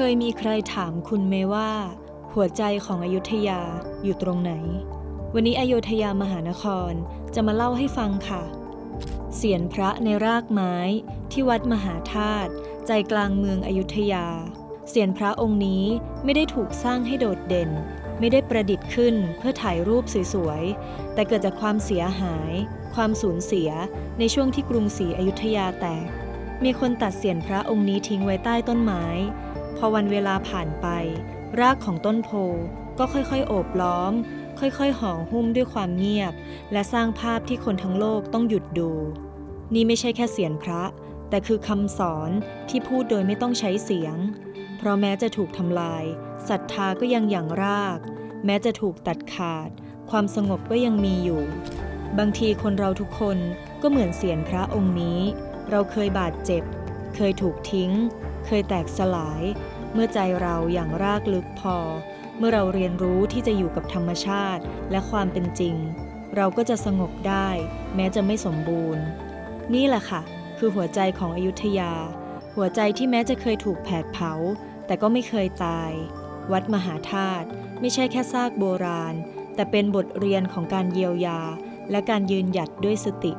เคยมีใครถามคุณไหมว่า หัวใจของอยุธยาอยู่ตรงไหน วันนี้อโยธยามหานครจะมาเล่าให้ฟังค่ะ เสียนพระในรากไม้ที่วัดมหาธาตุใจกลางเมืองอยุธยา เสียนพระองค์นี้ไม่ได้ถูกสร้างให้โดดเด่น ไม่ได้ประดิษฐ์ขึ้นเพื่อถ่ายรูปสวยๆ แต่เกิดจากความเสียหาย ความสูญเสียในช่วงที่กรุงศรีอยุธยาแตก มีคนตัดเสียนพระองค์นี้ทิ้งไว้ใต้ต้นไม้ พอวันเวลาผ่านไป รากของต้นโพก็ค่อยๆ โอบล้อม ค่อยๆห่อหุ้มด้วยความเงียบ และสร้างภาพที่คนทั้งโลกต้องหยุดดู นี่ไม่ใช่แค่เสียนพระ แต่คือคำสอนที่พูดโดยไม่ต้องใช้เสียง เพราะแม้จะถูกทำลายศรัทธาก็ยังอย่างราก แม้จะถูกตัดขาด ความสงบก็ยังมีอยู่ บางทีคนเราทุกคนก็เหมือนเสียนพระองค์นี้ เราเคยบาดเจ็บ เคยถูกทิ้ง เคยแตกสลาย เมื่อใจเราอย่างรากลึกพอ เมื่อเราเรียนรู้ที่จะอยู่กับธรรมชาติและความเป็นจริง เราก็จะสงบได้ แม้จะไม่สมบูรณ์ นี่แหละค่ะ คือหัวใจของอยุธยา หัวใจที่แม้จะเคยถูกแผดเผา แต่ก็ไม่เคยตาย วัดมหาธาตุไม่ใช่แค่ซากโบราณ แต่เป็นบทเรียนของการเยียวยา และการยืนหยัดด้วยสติ